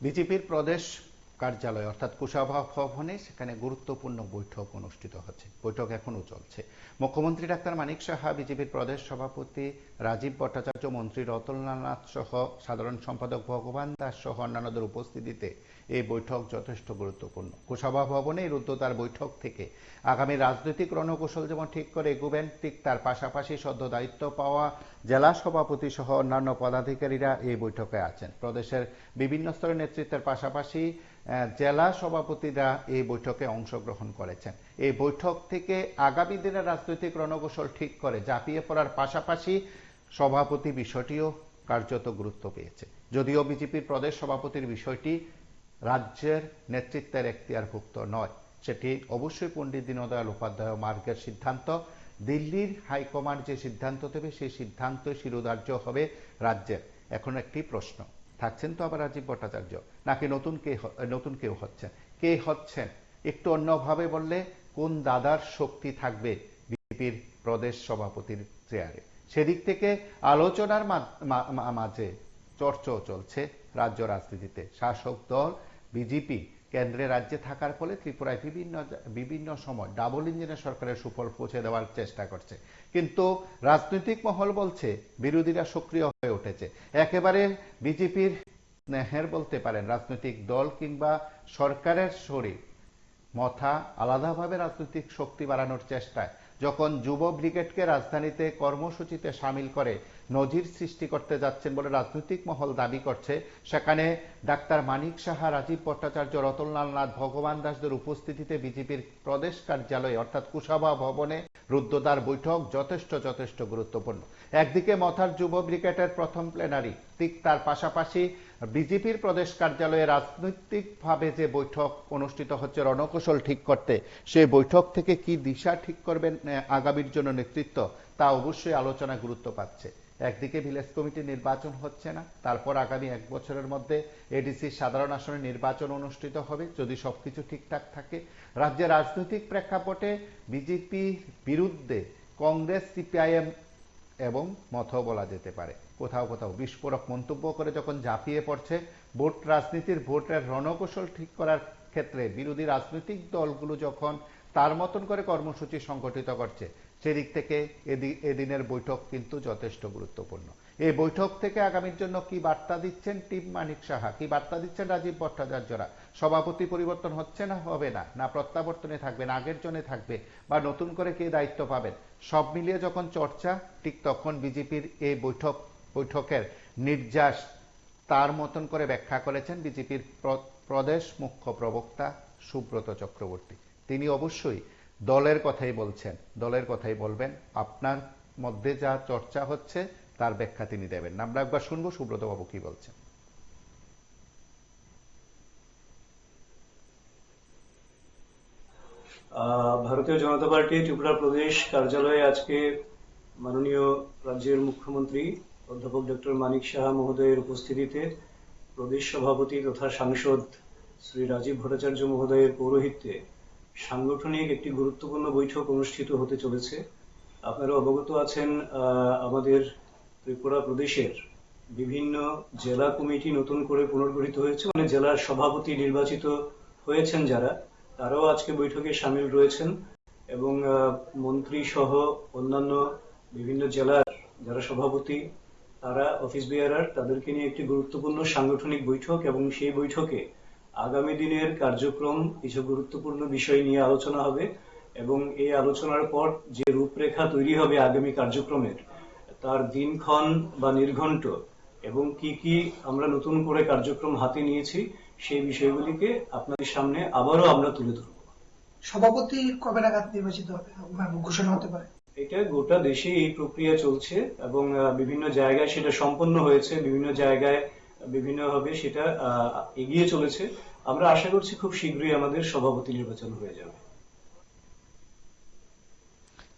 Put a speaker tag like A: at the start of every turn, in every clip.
A: বিজেপির প্রদেশ কার্যালয় অর্থাৎ কুশাভা ভবনে সেখানে গুরুত্বপূর্ণ বৈঠক অনুষ্ঠিত হচ্ছে। বৈঠক এখনও চলছে। মুখ্যমন্ত্রী ডাক্তার মানিক সাহা, বিজেপির প্রদেশ সভাপতি রাজীব ভট্টাচার্য, মন্ত্রী রতনলাল নাথ সহ সাধারণ সম্পাদক ভগবান দাস সহ অন্যান্যদের উপস্থিতিতে এই বৈঠক যথেষ্ট গুরুত্বপূর্ণ। কুশাভা ভবনে রুদ্ধতার বৈঠক থেকে আগামী রাজনৈতিক রণকৌশল যেমন ঠিক করে এগুবেন, ঠিক তার পাশাপাশি সদ্য দায়িত্ব পাওয়া জেলা সভাপতি সহ অন্যান্য পদাধিকারীরা এই বৈঠকে আছেন। প্রদেশের বিভিন্ন স্তরের নেতৃত্বের পাশাপাশি জেলা সভাপতিরা এই বৈঠকে অংশগ্রহণ করেছেন। এই বৈঠক থেকে আগামী দিনের রাজনৈতিক রণকৌশল ঠিক করে ঝাঁপিয়ে পড়ার পাশাপাশি সভাপতি বিষয়টিও কার্যত গুরুত্ব পেয়েছে। যদিও বিজেপির প্রদেশ সভাপতির বিষয়টি রাজ্যের নেতৃত্বের এখতিয়ারভুক্ত নয়, সেটি অবশ্যই পণ্ডিত দীনদয়াল উপাধ্যায় মার্গের সিদ্ধান্ত। দিল্লির হাইকমান্ড যে সিদ্ধান্ত দেবে, সেই সিদ্ধান্ত শিরোধার্য হবে রাজ্যের। এখন একটি প্রশ্ন থাকছেন তো আবার রাজীব ভট্টাচার্য। নাকি নতুন কে নতুন কেউ হচ্ছেন? কে হচ্ছেন? একটু অন্যভাবে বললে, কোন দাদার শক্তি থাকবে বিজেপির প্রদেশ সভাপতির চেয়ারে? সেদিক থেকে আলোচনার মাঝে চর্চাও চলছে রাজ্য রাজনীতিতে। শাসক দল, বিজেপি কেন্দ্রে রাজ্যে থাকার ফলে ত্রিপুরায় বিভিন্ন বিভিন্ন সময় ডাবল ইঞ্জিনের সরকারের সুফল পৌঁছে দেওয়ার চেষ্টা করছে। কিন্তু রাজনৈতিক মহল বলছে, বিরোধীরা সক্রিয় হয়ে উঠেছে। একেবারে বিজেপির নেহের বলতে পারেন, রাজনৈতিক দল কিংবা সরকারের শরীর, মথা আলাদাভাবে রাজনৈতিক শক্তি বাড়ানোর চেষ্টায়। যখন যুব ব্রিগেডকে রাজধানীতে কর্মসূচিতে সামিল করে নজির সৃষ্টি করতে যাচ্ছেন বলে রাজনৈতিক মহল দাবি করছে, সেখানে ডাক্তার মানিক সাহা, রাজীব ভট্টাচার্য, রতনলাল নাথ, ভগবান দাসদের উপস্থিতিতে বিজেপির প্রদেশ কার্যালয়ে, অর্থাৎ কুশাভা ভবনে রুদ্ধদ্বার বৈঠক যথেষ্ট যথেষ্ট গুরুত্বপূর্ণ। একদিকে মথার যুব ব্রিগেডের প্রথম প্লেনারি ঠিক তার পাশাপাশি বিজেপির প্রদেশ কার্যালয়ে রাজনৈতিকভাবে যে বৈঠক অনুষ্ঠিত হচ্ছে, রণকৌশল ঠিক করতে সেই বৈঠক থেকে কি দিশা ঠিক করবেন আগামীর জন্য নেতৃত্ব, তা অবশ্যই আলোচনা গুরুত্ব পাচ্ছে। একদিকে ভিলেজ কমিটি নির্বাচন হচ্ছে না, তারপর আগামী এক বছরের মধ্যে এডিসি সাধারণ আসনে নির্বাচন অনুষ্ঠিত হবে, যদি সবকিছু ঠিকঠাক থাকে। রাজ্যের রাজনৈতিক প্রেক্ষাপটে বিজেপি বিরুদ্ধে কংগ্রেস, সিপিআইএম এবং মতও বলা যেতে পারে। কোথাও কোথাও বিস্ফোরক মন্তব্য করে যখন ঝাঁপিয়ে পড়ছে, ভোট রাজনীতির ভোটের রণকৌশল ঠিক করার ক্ষেত্রে বিরোধী রাজনৈতিক দলগুলো যখন তার মতন করে কর্মসূচি সংগঠিত করছে, সেদিক থেকে এদি- এদিনের বৈঠক কিন্তু যথেষ্ট গুরুত্বপূর্ণ। এই বৈঠক থেকে আগামীর জন্য কি বার্তা দিচ্ছেন টিম মানিক সাহা? কি বার্তা দিচ্ছেন রাজীব ভট্টাচার্যরা? সভাপতি পরিবর্তন হচ্ছে না, হবে না? না প্রত্যাবর্তনে থাকবেন আগের জনে থাকবে? বা নতুন করে কে দায়িত্ব পাবেন? সব মিলিয়ে যখন চর্চা, ঠিক তখন বিজেপির এই বৈঠক, বৈঠকের নির্যাস তার মতন করে ব্যাখ্যা করেছেন বিজেপির প্র- প্রদেশ মুখ্য প্রবক্তা সুব্রত চক্রবর্তী। তিনি অবশ্যই দলের কথাই বলছেন। দলের কথাই বলবেন। আপনার মধ্যে যা চর্চা হচ্ছে তার ব্যাখ্যা তিনি দেবেন। আমরা একবার শুনব, সুব্রত বাবু কি বলছেন।
B: ভারতীয় জনতা পার্টি ত্রিপুরা প্রদেশ কার্যালয়ে আজকে মাননীয় রাজ্যের মুখ্যমন্ত্রী অধ্যাপক ডক্টর মানিক সাহা মহোদয়ের উপস্থিতিতে প্রদেশ সভাপতি তথা সাংসদ শ্রী রাজীব ভট্টাচার্য মহোদয়ের পৌরোহিত্যে সাংগঠনিক একটি গুরুত্বপূর্ণ বৈঠক অনুষ্ঠিত হতে চলেছে। আপনারা অবগত আছেন আমাদের ত্রিপুরা প্রদেশের বিভিন্ন জেলা কমিটি নতুন করে পুনর্গঠিত হয়েছে। মানে জেলার সভাপতি নির্বাচিত হয়েছেন যারা, তারাও আজকে বৈঠকে সামিল রয়েছেন এবং মন্ত্রী সহ অন্যান্য বিভিন্ন জেলার যারা সভাপতি, তারা অফিস বিয়ারার তাদেরকে নিয়ে একটি গুরুত্বপূর্ণ সাংগঠনিক বৈঠক এবং সেই বৈঠকে আগামী দিনের কার্যক্রম কিছু গুরুত্বপূর্ণ বিষয় নিয়ে আলোচনা হবে এবং এই আলোচনার পর যে রূপরেখা তৈরি হবে আগামী কার্যক্রমের তার দিনক্ষণ বা নির্ঘণ্ট এবং কি কি আমরা নতুন করে কার্যক্রম হাতে নিয়েছি সেই বিষয়গুলিকে আপনাদের সামনে আবারও আমরা তুলে ধরব।
C: সভাপতি কবে নাগাদ নির্বাচিত হবে? ঘোষণা হতে পারে।
B: এটা গোটা দেশে এই প্রক্রিয়া চলছে এবং বিভিন্ন জায়গায় সেটা সম্পন্ন হয়েছে বিভিন্ন জায়গায় বিভিন্নভাবে সেটা আহ, এগিয়ে চলেছে। আমরা আশা করছি খুব শীঘ্রই আমাদের সভাপতি নির্বাচন হয়ে যাবে।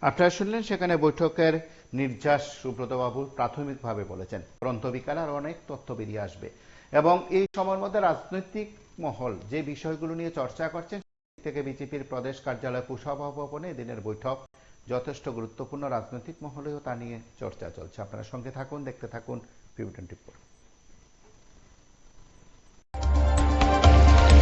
A: আপনারা শুনলেন সেখানে বৈঠকের নির্যাস সুব্রত বাবু প্রাথমিকভাবে বলেছেন। গ্রন্থ বিকাল আর অনেক তথ্য বেরিয়ে আসবে। এবং এই সময়ের মধ্যে রাজনৈতিক মহল যে বিষয়গুলো নিয়ে চর্চা করছেন থেকে বিজেপির প্রদেশ কার্যালয় কুসভা ভবনে এদিনের বৈঠক যথেষ্ট গুরুত্বপূর্ণ রাজনৈতিক মহলেও তা নিয়ে চর্চা চলছে। আপনারা সঙ্গে থাকুন, দেখতে থাকুন পিউ টোয়েন্টি